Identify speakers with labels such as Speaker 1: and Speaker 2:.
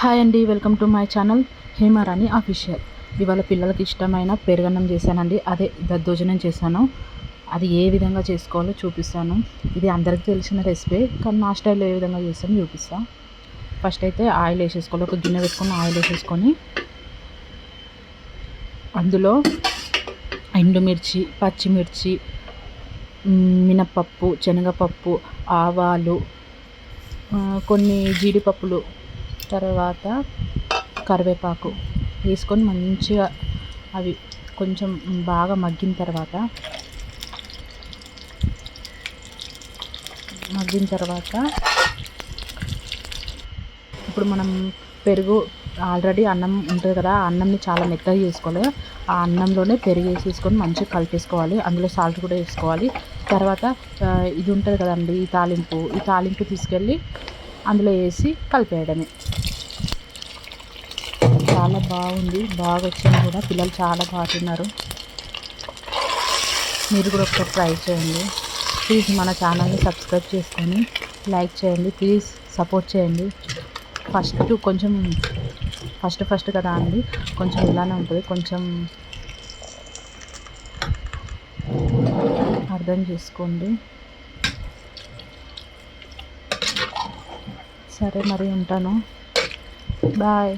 Speaker 1: Hi అండి welcome to my channel Hemarani official ఇవాళ పిల్లలకి ఇష్టమైన పెరుగన్నం చేశానండి. అదే దద్దోజనం చేశాను. అది ఏ విధంగా చేసుకోవాలో చూపిస్తాను. ఇది అందరికీ తెలిసిన రెసిపీ కానీ నా స్టైల్లో ఏ విధంగా చేస్తాను చూపిస్తాను ఫస్ట్ అయితే ఆయిల్ వేసేసుకోవాలి. ఒక గిన్నె పెట్టుకొని ఆయిల్ వేసేసుకొని అందులో ఎండుమిర్చి పచ్చిమిర్చి మినపప్పు శనగపప్పు ఆవాలు కొన్ని జీడిపప్పులు తర్వాత కరివేపాకు వేసుకొని మంచిగా అవి కొంచెం బాగా మగ్గిన తర్వాత మగ్గిన తర్వాత ఇప్పుడు మనం పెరుగు ఆల్రెడీ అన్నం ఉంటుంది కదా ఆ అన్నంని చాలా మెత్తగా చేసుకోవాలి ఆ అన్నంలోనే పెరుగు వేసేసుకొని మంచిగా కలిపేసుకోవాలి అందులో సాల్ట్ కూడా వేసుకోవాలి. తర్వాత ఇది ఉంటుంది కదండి ఈ తాలింపు ఈ తాలింపు తీసుకెళ్ళి అందులో వేసి కలిపేయడమే. బాగుంది. బాగా వచ్చింది కూడా. పిల్లలు చాలా బాగా తిన్నారు. మీరు కూడా ఒకసారి ట్రై చేయండి. ప్లీజ్ మన ఛానల్ని సబ్స్క్రైబ్ చేసుకొని లైక్ చేయండి. ప్లీజ్ సపోర్ట్ చేయండి. ఫస్ట్ కొంచెం ఫస్ట్ ఫస్ట్ కదా అండి. కొంచెం ఇలానే ఉంటుంది. కొంచెం అర్థం చేసుకోండి. సరే మరి ఉంటాను. బాయ్.